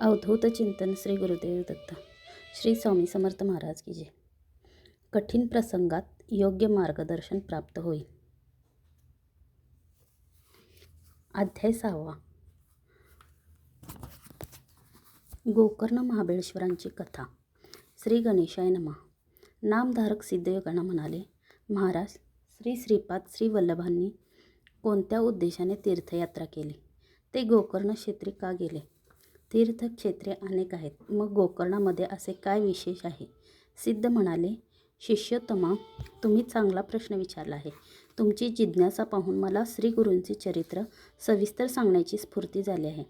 अवधूत चिंतन श्री गुरुदेव दत्त. श्री स्वामी समर्थ महाराज की जय. कठीण प्रसंगात योग्य मार्गदर्शन प्राप्त होईल अध्याय सहावा. गोकर्ण महाबळेश्वरांची कथा. श्री गणेशाय नमा. नामधारक सिद्धयोगांना म्हणाले महाराज श्री श्रीपाद श्री वल्लभांनी कोणत्या उद्देशाने तीर्थयात्रा केली? ते गोकर्ण क्षेत्री का गेले? तीर्थक्षेत्रे अनेक आहेत. मग गोकर्णामध्ये असे काय विशेष आहे? सिद्ध म्हणाले शिष्योत्तमा तुम्ही चांगला प्रश्न विचारला आहे. तुमची जिज्ञासा पाहून मला श्रीगुरूंचे चरित्र सविस्तर सांगण्याची स्फूर्ती झाली आहे.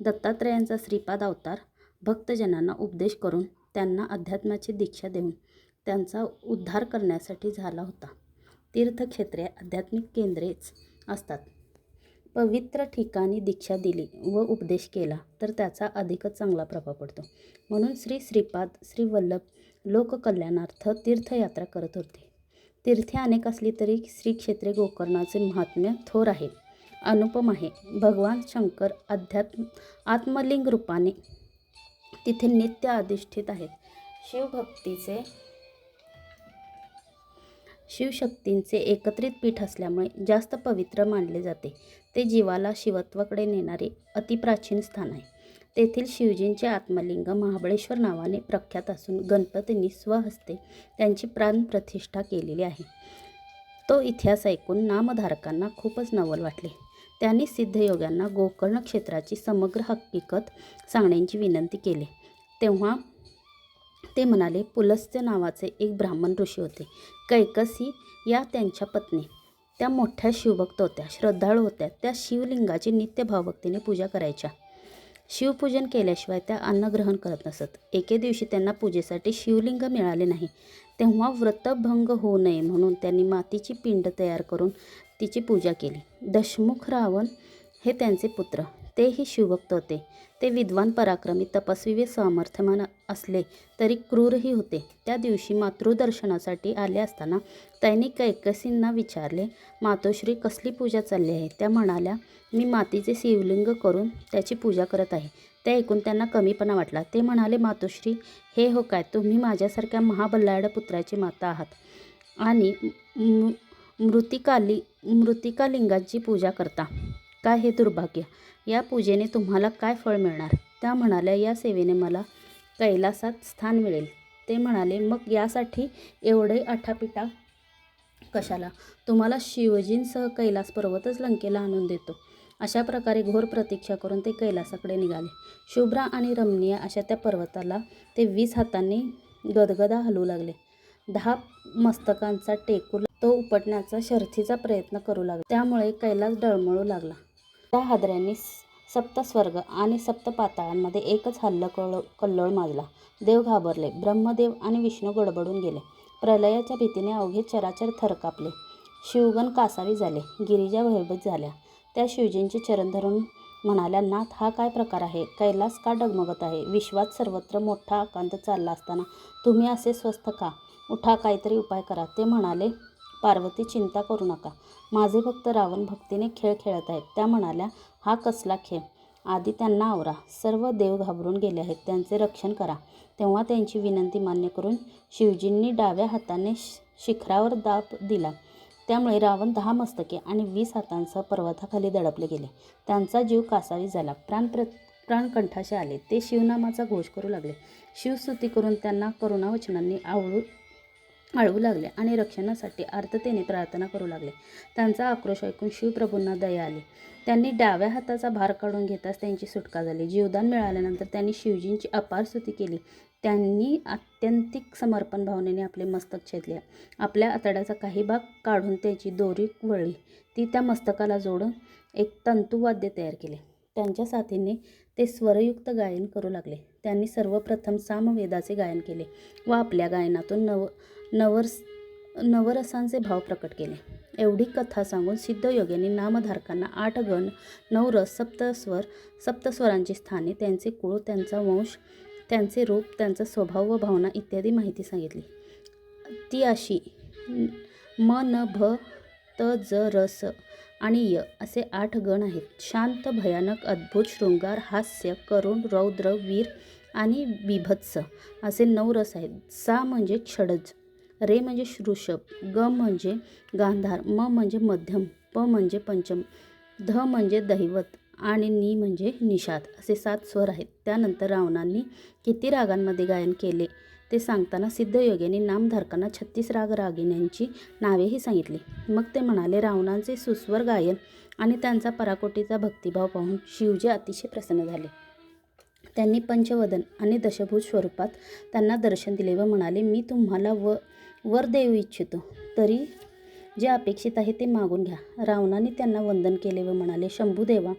दत्तात्रयांचा श्रीपाद अवतार भक्तजनांना उपदेश करून त्यांना अध्यात्माची दीक्षा देऊन त्यांचा उद्धार करण्यासाठी झाला होता. तीर्थक्षेत्रे आध्यात्मिक केंद्रेच असतात. पवित्र ठिकाणी दीक्षा दिली व उपदेश केला तर त्याचा अधिकच चांगला प्रभाव पडतो. म्हणून श्री श्रीपाद श्री वल्लभ लोककल्याणार्थ तीर्थयात्रा करत होते. तीर्थे अनेक असली तरी श्री क्षेत्रे गोकर्णाचे महात्म्य थोर आहे. अनुपम आहे. भगवान शंकर अध्यात्म आत्मलिंग रूपाने तिथे नित्य अधिष्ठित आहेत. शिवभक्तीचे शिवशक्तींचे एकत्रित पीठ असल्यामुळे जास्त पवित्र मानले जाते. ते जीवाला शिवत्वाकडे नेणारे अतिप्राचीन स्थान आहे. तेथील शिवजींचे आत्मलिंग महाबळेश्वर नावाने प्रख्यात असून गणपतींनी स्वहस्ते त्यांची प्राणप्रतिष्ठा केलेली आहे. तो इतिहास ऐकून नामधारकांना खूपच नवल वाटले. त्यांनी सिद्धयोग्यांना गोकर्ण क्षेत्राची समग्र हकीकत सांगण्याची विनंती केली. तेव्हा ते म्हणाले पुलस्त्य नावाचे एक ब्राह्मण ऋषी होते. कैकसी या त्यांच्या पत्नी. त्या मोठ्या शिवभक्त होत्या श्रद्धाळू होत्या. त्या शिवलिंगाची नित्य भावभक्तीने पूजा करायच्या. शिवपूजन केल्याशिवाय त्या अन्न ग्रहण करत नसत. एके दिवशी त्यांना पूजेसाठी शिवलिंग मिळाले नाही. तेव्हा व्रतभंग होऊ नये म्हणून त्यांनी मातीची पिंड तयार करून तिची पूजा केली. दशमुख रावण हे त्यांचे पुत्र. तेही शिवभक्त होते. ते विद्वान पराक्रमी तपस्वी व सामर्थ्यमान असले तरी क्रूरही होते. त्या दिवशी मातृदर्शनासाठी आले असताना त्यांनी कैकसींना विचारले मातोश्री कसली पूजा चालली आहे? त्या म्हणाल्या मी मातीचे शिवलिंग करून त्याची पूजा करत आहे. ते ऐकून त्यांना कमीपणा वाटला. ते म्हणाले मातोश्री हे हो काय? तुम्ही माझ्यासारख्या महाबल्लाड पुत्राची माता आहात आणि मृतिकाली मृतिकालिंगाची पूजा करता. काय हे दुर्भाग्य? या पूजेने तुम्हाला काय फळ मिळणार? त्या म्हणाल्या या सेवेने मला कैलासात स्थान मिळेल. ते म्हणाले मग यासाठी एवढे आठापिटा कशाला? तुम्हाला शिवजींसह कैलास पर्वतच लंकेला आणून देतो. अशा प्रकारे घोर प्रतीक्षा करून ते कैलासाकडे निघाले. शुभ्रा आणि रमणीय अशा त्या पर्वताला ते वीस हातांनी गदगदा हलवू लागले. दहा मस्तकांचा टेकू तो उपटण्याचा शर्थीचा प्रयत्न करू लागला. त्यामुळे कैलास डळमळू लागला. त्या हादऱ्यांनी सप्तस्वर्ग आणि सप्तपाताळांमध्ये एकच हल्ल कळ कल्लोळ माजला. देव घाबरले. ब्रह्मदेव आणि विष्णू गडबडून गेले. प्रलयाच्या भीतीने अवघे चराचर थरकापले शिवगण कासावी झाले. गिरिजा भयभीत झाल्या. त्या शिवजींचे चरण धरून म्हणाल्या नाथ हा काय प्रकार आहे? कैलास का डगमगत आहे? विश्वात सर्वत्र मोठा आकांत चालला असताना तुम्ही असे स्वस्थ का? उठा काहीतरी उपाय करा. ते म्हणाले पार्वती चिंता करू नका. माझे भक्त रावण भक्तीने खेळ खेळत आहेत. त्या म्हणाल्या हा कसला खेळ? आधी त्यांना आवरा. सर्व देव घाबरून गेले आहेत. त्यांचे रक्षण करा. तेव्हा त्यांची विनंती मान्य करून शिवजींनी डाव्या हाताने शिखरावर दाब दिला. त्यामुळे रावण दहा मस्तके आणि वीस हातांसह पर्वताखाली दडपले गेले. त्यांचा जीव कासावी झाला. प्राण प्र प्राणकंठाशी आले. ते शिवनामाचा घोष करू लागले. शिवस्तुती करून त्यांना करुणावचनांनी आवळू आळवू लागले आणि रक्षणासाठी आर्ततेने प्रार्थना करू लागले. त्यांचा आक्रोश ऐकून शिवप्रभूंना दया आली. त्यांनी डाव्या हाताचा भार काढून घेताच त्यांची सुटका झाली. जीवदान मिळाल्यानंतर त्यांनी शिवजींची अपार स्तुती केली. त्यांनी आत्यंतिक समर्पण भावनेने आपले मस्तक छेदले. आपल्या आतड्याचा काही भाग काढून त्याची दोरी वळली. ती त्या मस्तकाला जोडून एक तंतुवाद्य तयार केले. त्यांच्या साथीने ते स्वरयुक्त गायन करू लागले. त्यांनी सर्वप्रथम सामवेदाचे गायन केले व आपल्या गायनातून नव नवरस नवरसांचे भाव प्रकट केले. एवढी कथा सांगून सिद्धयोग्यांनी नामधारकांना आठ गण नवरस सप्तस्वर सप्तस्वरांची स्थाने त्यांचे कुळ त्यांचा वंश त्यांचे रूप त्यांचा स्वभाव व भावना इत्यादी माहिती सांगितली. ती अशी म न भ त ज रस आणि य असे आठ गण आहेत. शांत भयानक अद्भुत शृंगार हास्य करुण रौद्र वीर आणि बिभत्स असे नऊ रस आहेत. सा म्हणजे षडज रे म्हणजे ऋषभ ग म्हणजे गांधार म म्हणजे मध्यम प म्हणजे पंचम ध म्हणजे दैवत आणि नी म्हणजे निषाद असे सात स्वर आहेत. त्यानंतर रावणांनी किती रागांमध्ये गायन केले? ते सांगताना सिद्धयोग्यांनी नामधारकांना छत्तीस राग रागिण्यांची नावेही सांगितली. मग ते म्हणाले रावणांचे सुस्वर गायन आणि त्यांचा पराकोटीचा भक्तिभाव पाहून शिवजी अतिशय प्रसन्न झाले. त्यांनी पंचवदन आणि दशभूत स्वरूपात त्यांना दर्शन दिले व म्हणाले मी तुम्हाला व वर देऊ इच्छितो तरी जे अपेक्षित आहे ते मागून घ्या रावणाने त्यांना वंदन केले व म्हणाले शंभूदेवा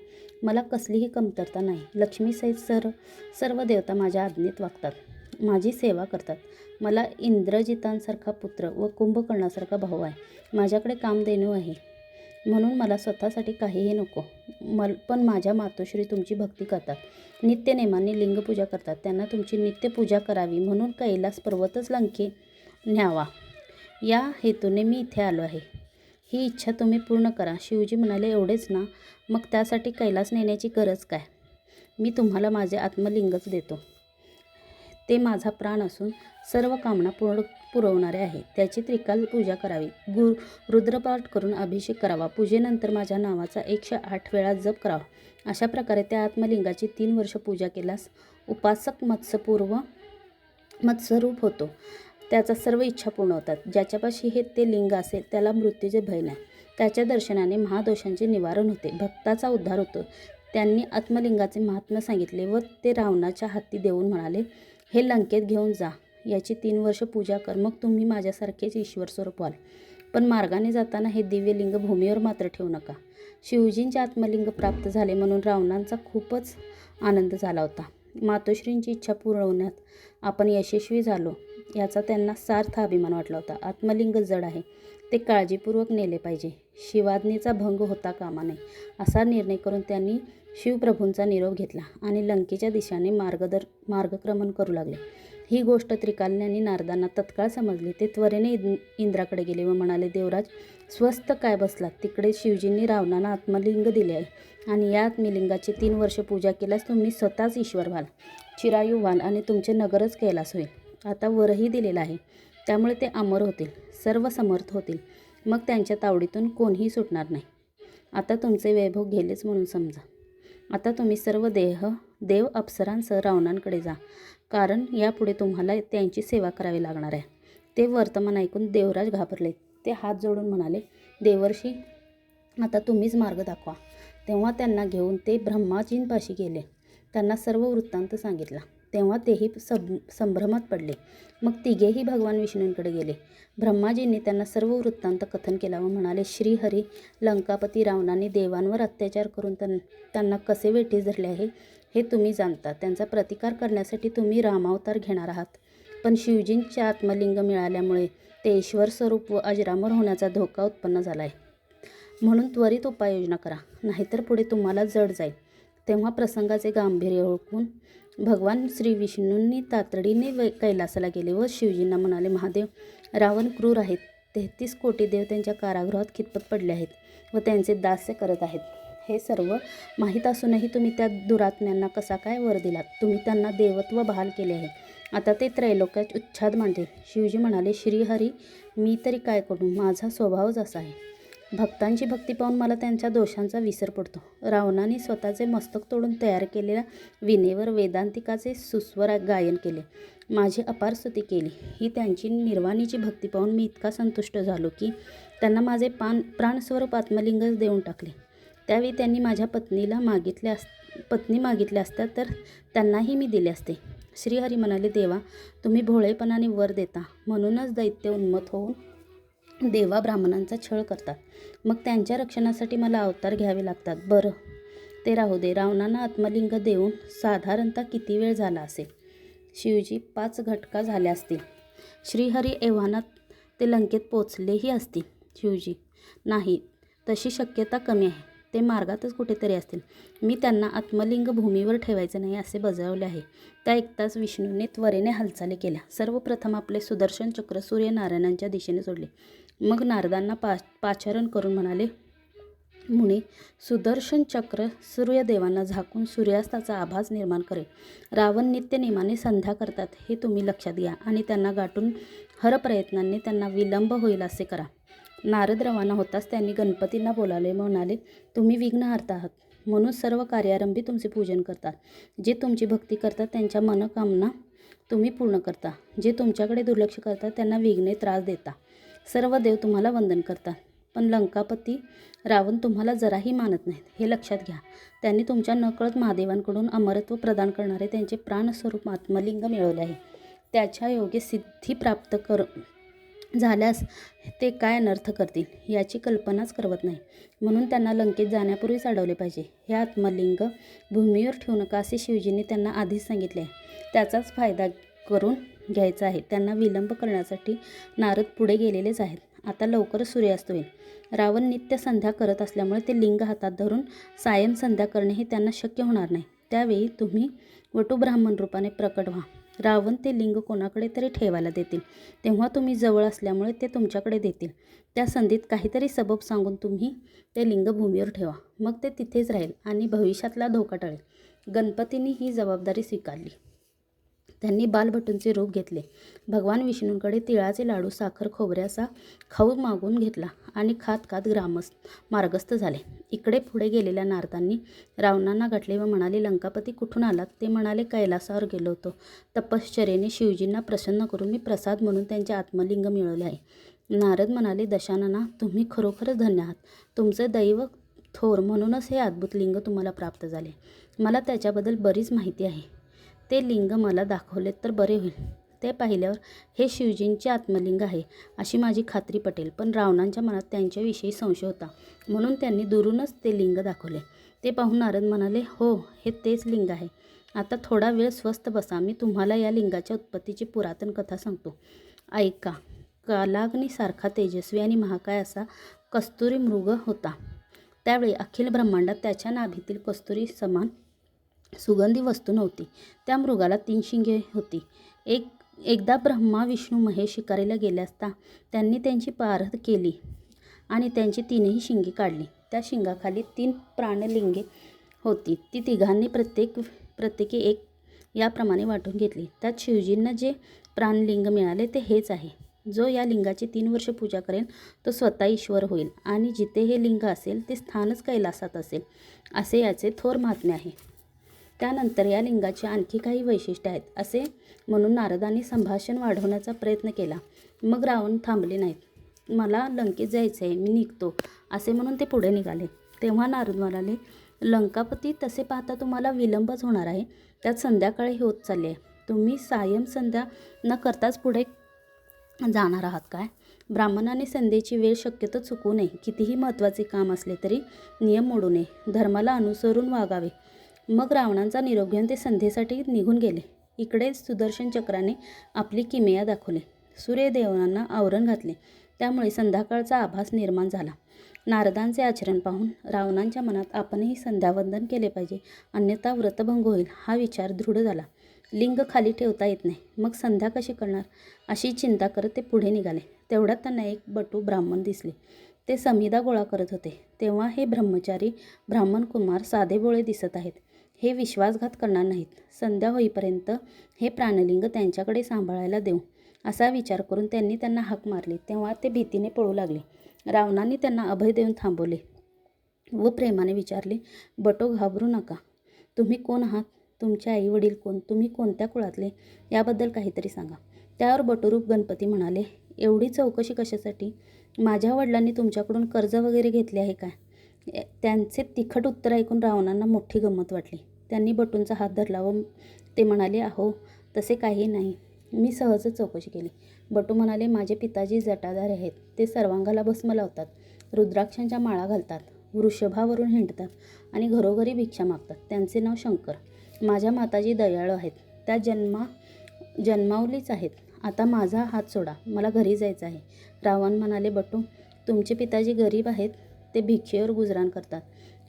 मला कसलीही कमतरता नाही. लक्ष्मीसहित सर सर्व देवता माझ्या आज्ञेत वागतात. माझी सेवा करतात. मला इंद्रजितांसारखा पुत्र व कुंभकर्णासारखा भाऊ आहे. माझ्याकडे कामधेनू आहे. म्हणून मला स्वतःसाठी काहीही नको. मल पण माझ्या मातोश्री तुमची भक्ती करतात. नित्यनेमाने लिंगपूजा करतात. त्यांना तुमची नित्यपूजा करावी म्हणून कैलास पर्वतच लंके न्यावा. या हेतूने मी इथे आलो आहे. ही इच्छा तुम्ही पूर्ण करा. शिवजी म्हणाले एवढेच ना. मग त्यासाठी कैलास नेण्याची गरज काय? मी तुम्हाला माझे आत्मलिंगच देतो. ते माझा प्राण असून सर्व कामना पूर्ण पुरवणारे आहे. त्याची त्रिकाल पूजा करावी. गु रुद्रपाठ करून अभिषेक करावा. पूजेनंतर माझ्या नावाचा एकशे आठ वेळा जप करावा. अशा प्रकारे त्या आत्मलिंगाची तीन वर्ष पूजा केल्यास उपासक मत्स्यपूर्व मत्स्यरूप होतो. त्याचा सर्व इच्छा पूर्ण होतात. ज्याच्यापाशी हे ते लिंग असेल त्याला मृत्यूचे भय नाही. त्याच्या दर्शनाने महादोषांचे निवारण होते. भक्ताचा उद्धार होतो. त्यांनी आत्मलिंगाचे महात्म्य सांगितले व ते रावणाच्या हाती देऊन म्हणाले हे लंकेत घेऊन जा. याची तीन वर्ष पूजा कर. मग तुम्ही माझ्यासारखेच ईश्वर स्वरूप व्हाल. पण मार्गाने जाताना हे दिव्य लिंग भूमीवर मात्र ठेवू नका. शिवजींचे आत्मलिंग प्राप्त झाले म्हणून रावणांचा खूपच आनंद झाला होता. मातोश्रींची इच्छा पुरवण्यात आपण यशस्वी झालो याचा त्यांना सार्थ अभिमान वाटला होता. आत्मलिंग जड आहे. ते काळजीपूर्वक नेले पाहिजे. शिवाज्ञेचा भंग होता कामा नये असा निर्णय करून त्यांनी शिवप्रभूंचा निरोप घेतला आणि लंकेच्या दिशाने मार्गदर मार्गक्रमण करू लागले. ही गोष्ट त्रिकालज्ञांनी नारदांना तत्काळ समजली. ते त्वरेने इंद इंद्राकडे गेले व म्हणाले देवराज स्वस्त काय बसलात? तिकडे शिवजींनी रावणाला आत्मलिंग दिले आहे आणि या आत्मलिंगाची तीन वर्ष पूजा केल्यास तुम्ही स्वतःच ईश्वर व्हाल. चिरायू व्हाल आणि तुमचे नगरच कैलास होईल. आता वरही दिलेला आहे. त्यामुळे ते अमर होतील. सर्व समर्थ होतील. मग त्यांच्या तावडीतून कोणीही सुटणार नाही. आता तुमचे वैभव गेलेच म्हणून समजा. आता तुम्ही सर्व देह देव अप्सरांसह रावणांकडे जा. कारण यापुढे तुम्हाला त्यांची सेवा करावी लागणार आहे. ते वर्तमान ऐकून देवराज घाबरले. ते हात जोडून म्हणाले देवर्षी आता तुम्हीच मार्ग दाखवा. तेव्हा त्यांना घेऊन ते ब्रह्माजींपाशी गेले. त्यांना सर्व वृत्तांत सांगितला. तेव्हा तेही सं संभ्रमात पडले. मग तिघेही भगवान विष्णूंकडे गेले. ब्रह्माजींनी त्यांना सर्व वृत्तांत कथन केला व म्हणाले श्रीहरी लंकापती रावणाने देवांवर अत्याचार करून त्यां त्यांना कसे वेठीस धरले आहे हे तुम्ही जाणता. त्यांचा प्रतिकार करण्यासाठी तुम्ही रामावतार घेणार आहात. पण शिवजींचे आत्मलिंग मिळाल्यामुळे ते ईश्वर स्वरूप व अजरामर होण्याचा धोका उत्पन्न झाला आहे म्हणून त्वरित उपाययोजना करा. नाहीतर पुढे तुम्हाला जड जाईल. तेव्हा प्रसंगाचे गांभीर्य ओळखून भगवान श्री विष्णूंनी तातडीने वै कैलासाला गेले व शिवजींना म्हणाले महादेव रावण क्रूर आहेत. तेहतीस कोटी देव त्यांच्या कारागृहात खितपत पडले आहेत व त्यांचे दास्य करत आहेत. हे सर्व माहीत असूनही तुम्ही त्या दुरात्म्यांना कसा काय वर दिलात? तुम्ही त्यांना देवत्व बहाल केले आहे. आता ते त्रैलोक्यात उच्छाद मांडते शिवजी म्हणाले श्रीहरी मी तरी काय करू? माझा स्वभावच असा आहे. भक्तांची भक्ती पाहून मला त्यांच्या दोषांचा विसर पडतो. रावणाने स्वतःचे मस्तक तोडून तयार केलेल्या विनेवर वेदांतिकाचे सुस्वर गायन केले. माझी अपार स्तुती केली. ही त्यांची निर्वाणीची भक्ती पाहून मी इतका संतुष्ट झालो की त्यांना माझे पान प्राणस्वरूप आत्मलिंगच देऊन टाकले. त्यावेळी त्यांनी माझ्या पत्नीला मागितले अस पत्नी मागितल्या असत्या तर त्यांनाही मी दिले असते. श्रीहरी म्हणाले देवा तुम्ही भोळेपणाने वर देता. म्हणूनच दैत्य उन्मत होऊन देवा ब्राह्मणांचा छळ करतात. मग त्यांच्या रक्षणासाठी मला अवतार घ्यावे लागतात. बरं. ते राहू दे. रावणांना आत्मलिंग देऊन साधारणतः किती वेळ झाला असेल? शिवजी पाच घटका झाल्या असतील. श्रीहरी एव्हानात ते लंकेत पोचलेही असतील. शिवजी नाही. तशी शक्यता कमी आहे. ते मार्गातच कुठेतरी असतील. मी त्यांना आत्मलिंग भूमीवर ठेवायचे नाही असे बजावले आहे. त्या एकताच विष्णूने त्वरेने हालचाली केल्या. सर्वप्रथम आपले सुदर्शन चक्र सूर्यनारायणांच्या दिशेने सोडले. मग नारदांना पा पाचारण करून म्हणाले मुने सुदर्शन चक्र सूर्यदेवांना झाकून सूर्यास्ताचा आभास निर्माण करेल. रावण नित्य नेमाने संध्या करतात हे तुम्ही लक्षात घ्या आणि त्यांना गाठून हर प्रयत्नांनी त्यांना विलंब होईल असे करा. नारद रवाना होताच त्यांनी गणपतींना बोलावले म्हणाले तुम्ही विघ्नहर्ता आहात. म्हणून सर्व कार्यारंभी तुमचे पूजन करतात. जे तुमची भक्ती करतात त्यांच्या मनोकामना तुम्ही पूर्ण करता. जे तुमच्याकडे दुर्लक्ष करतात त्यांना विघ्ने त्रास देता. सर्व देव तुम्हाला वंदन करतात. पण लंकापती रावण तुम्हाला जराही मानत नाहीत. हे लक्षात घ्या. त्यांनी तुमच्या नकळत महादेवांकडून अमरत्व प्रदान करणारे त्यांचे प्राणस्वरूप आत्मलिंग मिळवले आहे. त्याच्या योग्य सिद्धी प्राप्त कर झाल्यास ते काय अनर्थ करतील याची कल्पनाच करवत नाही. म्हणून त्यांना लंकेत जाण्यापूर्वीच अडवले पाहिजे. हे आत्मलिंग भूमीवर ठेवू नका असे शिवजींनी त्यांना आधीच सांगितले आहे. त्याचाच फायदा करून घ्यायचा आहे. त्यांना विलंब करण्यासाठी नारद पुढे गेलेलेच आहेत. आता लवकरच सूर्यास्त होईल. रावण नित्य संध्या करत असल्यामुळे ते लिंग हातात धरून सायं संध्या करणे हे त्यांना शक्य होणार नाही. त्यावेळी तुम्ही वटुब्राह्मण रूपाने प्रकट व्हा. रावण ते लिंग कोणाकडे तरी ठेवायला देतील. तेव्हा तुम्ही जवळ असल्यामुळे ते तुमच्याकडे देतील. त्या संधीत काहीतरी सबब सांगून तुम्ही ते लिंग भूमीवर ठेवा. मग ते तिथेच राहील आणि भविष्यातला धोका टळेल. गणपतींनी ही जबाबदारी स्वीकारली. त्यांनी बालभटूंचे रूप घेतले. भगवान विष्णूंकडे तिळाचे लाडू साखर खोबऱ्याचा खाऊ मागून घेतला आणि खात खात ग्रामस्थ मार्गस्थ झाले. इकडे पुढे गेलेल्या नारदांनी रावणांना गाठले व म्हणाले लंकापती कुठून आलात? ते म्हणाले कैलासावर गेलो होतो. तपश्चर्येने शिवजींना प्रसन्न करून मी प्रसाद म्हणून त्यांचे आत्मलिंग मिळवले आहे. नारद म्हणाले दशानना तुम्ही खरोखरच धन्य आहात. तुमचे दैव थोर म्हणूनच हे अद्भुत लिंग तुम्हाला प्राप्त झाले. मला त्याच्याबद्दल बरीच माहिती आहे. ते लिंग मला दाखवले तर बरे होईल. ते पाहिल्यावर हे शिवजींचे आत्मलिंग आहे अशी माझी खात्री पटेल. पण रावणांच्या मनात त्यांच्याविषयी संशय होता. म्हणून त्यांनी दुरूनच ते लिंग दाखवले. ते पाहून नारद म्हणाले हो हे तेच लिंग आहे. आता थोडा वेळ स्वस्थ बसा. मी तुम्हाला या लिंगाच्या उत्पत्तीची पुरातन कथा सांगतो. ऐका. कालाग्नीसारखा तेजस्वी आणि महाकाय असा कस्तुरी मृग होता. त्यावेळी अखिल ब्रह्मांडात त्याच्या नाभीतील कस्तुरी समान सुगंधी वस्तू नव्हती. त्या मृगाला तीन शिंगे होती. एक एकदा ब्रह्मा विष्णू महेश शिकारीला गेले असता त्यांनी त्यांची पारद केली आणि त्यांची तीनही शिंगे काढली. त्या शिंगाखाली तीन प्राणलिंगे होती. ती तिघांनी प्रत्येक प्रत्येकी एक याप्रमाणे वाटून घेतली. त्यात शिवजींना जे प्राणलिंग मिळाले ते हेच आहे. जो या लिंगाची तीन वर्ष पूजा करेल तो स्वतः ईश्वर होईल आणि जिथे हे लिंग असेल ते स्थानच कैलासात असेल असे याचे थोर महात्म्य आहे. त्यानंतर या लिंगाची आणखी काही वैशिष्ट्य आहेत असे म्हणून नारदांनी संभाषण वाढवण्याचा प्रयत्न केला. मग रावण थांबले नाहीत. मला लंकेत जायचं आहे मी निघतो असे म्हणून ते पुढे निघाले. तेव्हा नारद म्हणाले लंकापती तसे पाहता तुम्हाला विलंबच होणार आहे. त्यात संध्याकाळी होत चालली आहे. तुम्ही सायम संध्या न करताच पुढे जाणार आहात काय? ब्राह्मणाने संध्येची वेळ शक्यतो चुकू नये. कितीही महत्त्वाचे काम असले तरी नियम मोडू नये. धर्माला अनुसरून वागावे. मग रावणांचा निरोप घेऊन ते संध्येसाठी निघून गेले. इकडेच सुदर्शन चक्राने आपली किमया दाखवली. सूर्यदेवांना आवरण घातले. त्यामुळे संध्याकाळचा आभास निर्माण झाला. नारदांचे आचरण पाहून रावणांच्या मनात आपणही संध्यावंदन केले पाहिजे. अन्यथा व्रतभंग होईल हा विचार दृढ झाला. लिंग खाली ठेवता येत नाही. मग संध्या कशी करणार? अशी चिंता करत ते पुढे निघाले. तेवढ्यात त्यांना एक बटू ब्राह्मण दिसले. ते समिदा गोळा करत होते. तेव्हा हे ब्रह्मचारी ब्राह्मण कुमार साधेबोळे दिसत आहेत. हे विश्वासघात करणार नाहीत. संध्या होईपर्यंत हे प्राणलिंग त्यांच्याकडे सांभाळायला देऊ असा विचार करून त्यांनी त्यांना हाक मारली. तेव्हा ते भीतीने पळू लागले. रावणाने त्यांना अभय देऊन थांबवले व प्रेमाने विचारले बटो घाबरू नका. तुम्ही कोण आहात? तुमचे आई वडील कोण? तुम्ही कोणत्या कुळातले? याबद्दल काहीतरी सांगा. त्यावर बटोरूप गणपती म्हणाले एवढी चौकशी कशासाठी? माझ्या वडिलांनी तुमच्याकडून कर्ज वगैरे घेतले आहे काय? त्यांचे तिखट उत्तर ऐकून रावणांना मोठी गंमत वाटली. त्यांनी बटूंचा हात धरला व ते म्हणाले अहो तसे काही नाही. मी सहजच चौकशी केली बटू म्हणाले माझे पिताजी जटाधार आहेत. ते सर्वांगाला भस्म लावतात. रुद्राक्षांच्या माळा घालतात. वृषभावरून हिंडतात आणि घरोघरी भिक्षा मागतात. त्यांचे नाव शंकर. माझ्या माताजी दयाळू आहेत. त्या जन्मा जन्मावलीच आहेत. आता माझा हात सोडा. मला घरी जायचं आहे रावण म्हणाले बटू तुमचे पिताजी गरीब आहेत. ते भिक्षेवर गुजराण करतात.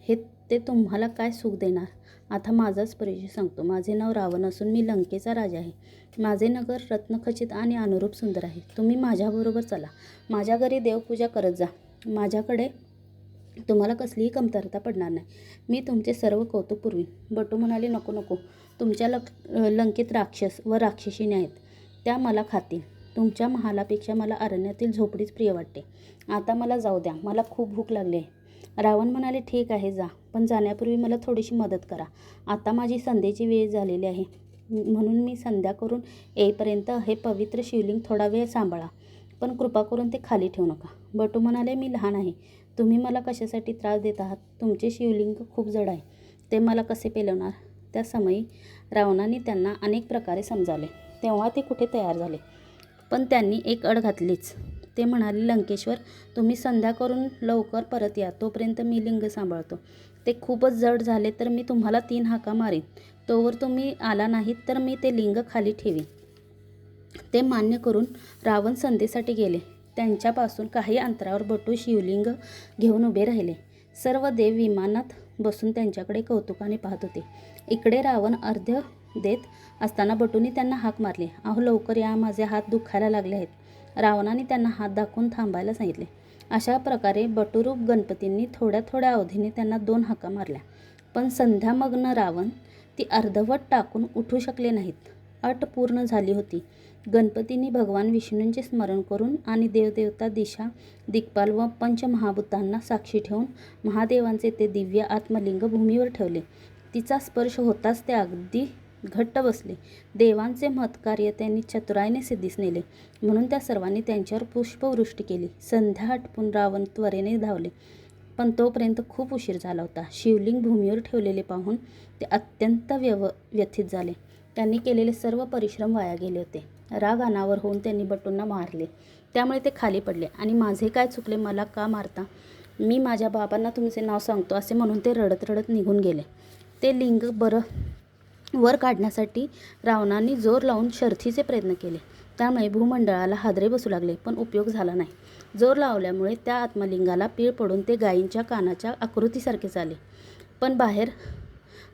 हे ते तुम्हाला काय सुख देणार? आता माझाच परिचय सांगतो. माझे नाव रावण असून मी लंकेचा राजा आहे. माझे नगर रत्नखचित आणि अनुरूप सुंदर आहे. तुम्ही माझ्याबरोबर चला. माझ्या घरी देवपूजा करत जा. माझ्याकडे तुम्हाला कसलीही कमतरता पडणार नाही. मी तुमचे सर्व कौतुक पुरवीन. बटू म्हणाले नको नको. तुमच्या लक लंकेत राक्षस व राक्षसीने आहेत त्या मला खातील. तुमच्या महालापेक्षा मला अरण्यातील झोपडीच प्रिय वाटते. आता मला जाऊ द्या. मला खूप भूक लागली आहे. रावण म्हणाले ठीक आहे जा. पण जाण्यापूर्वी मला थोडीशी मदत करा. आता माझी संध्येची वेळ झालेली आहे. म्हणून मी संध्या करून येईपर्यंत हे पवित्र शिवलिंग थोडा वेळ सांभाळा. पण कृपा करून ते खाली ठेवू नका. बटू म्हणाले मी लहान आहे. तुम्ही मला कशासाठी त्रास देत आहात? तुमचे शिवलिंग खूप जड आहे. ते मला कसे पेलवणार? त्या समयी रावणाने त्यांना अनेक प्रकारे समजावले. तेव्हा ते कुठे तयार झाले? पण त्यांनी एक अड घातलीच. ते म्हणाले लंकेश्वर तुम्ही संध्या करून लवकर परत या. तोपर्यंत मी लिंग सांभाळतो. ते खूपच जड झाले तर मी तुम्हाला तीन हाका मारीन. तोवर तुम्ही आला नाहीत तर मी ते लिंग खाली ठेवीन. ते मान्य करून रावण संध्येसाठी गेले. त्यांच्यापासून काही अंतरावर बटू शिवलिंग घेऊन उभे राहिले. सर्व देव विमानात बसून त्यांच्याकडे कौतुकाने पाहत होते. इकडे रावण अर्ध्य देत असताना बटूने त्यांना हाक मारली. अहो लवकर या. माझे हात दुखायला लागले आहेत. रावणाने त्यांना हात दाखवून थांबायला सांगितले. अशा प्रकारे बटुरूप गणपतींनी थोड्या थोड्या अवधीने त्यांना दोन हाका मारल्या. पण संध्यामग्न रावण ती अर्धवट टाकून उठू शकले नाहीत. अट पूर्ण झाली होती. गणपतींनी भगवान विष्णूंचे स्मरण करून आणि देवदेवता दिशा दिग्पाल व पंचमहाभूतांना साक्षी ठेवून महादेवांचे ते दिव्य आत्मलिंग भूमीवर ठेवले. तिचा स्पर्श होताच ते अगदी घट्ट बसले. देवांचे महत्कार्य त्यांनी चतुराईने सिद्धीस नेले. म्हणून त्या सर्वांनी त्यांच्यावर पुष्पवृष्टी केली. संध्या आटपून रावण त्वरेने धावले. पण तोपर्यंत खूप उशीर झाला होता. शिवलिंग भूमीवर ठेवलेले पाहून ते अत्यंत व्यव व्यथित झाले. त्यांनी केलेले सर्व परिश्रम वाया गेले होते. राग अनावर होऊन त्यांनी बटूंना मारले. त्यामुळे ते खाली पडले. आणि माझे काय चुकले? मला का मारता? मी माझ्या बाबांना तुमचे नाव सांगतो असे म्हणून ते रडत रडत निघून गेले. ते लिंग बरं वर काढण्यासाठी रावणांनी जोर लावून शर्थीचे प्रयत्न केले. त्यामुळे भूमंडळाला हादरे बसू लागले पण उपयोग झाला नाही. जोर लावल्यामुळे त्या आत्मलिंगाला पीळ पडून ते गायींच्या कानाच्या आकृतीसारखे झाले पण बाहेर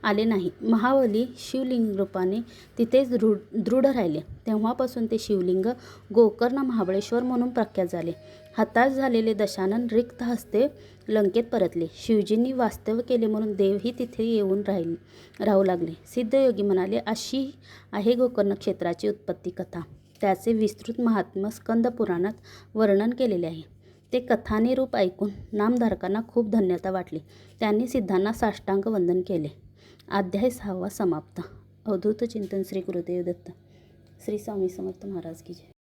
आले नाही. महाबली शिवलिंग रूपाने तिथेच दृढ दृढ राहिले. तेव्हापासून ते शिवलिंग गोकर्ण महाबळेश्वर म्हणून प्रख्यात झाले. हताश झालेले दशानन रिक्त हस्ते लंकेत परतले. शिवजींनी वास्तव्य केले म्हणून देवही तिथे येऊन राहील राहू लागले. सिद्धयोगी म्हणाले अशी आहे गोकर्ण क्षेत्राची उत्पत्ती कथा. त्याचे विस्तृत महात्म्य स्कंद पुराणात वर्णन केलेले आहे. ते कथाने रूप ऐकून नामधारकांना खूप धन्यता वाटली. त्यांनी सिद्धांना साष्टांग वंदन केले. अध्याय सहावा समाप्त. अवधूत चिंतन श्री गुरुदेव दत्त. श्री स्वामी समर्थ महाराज की जय.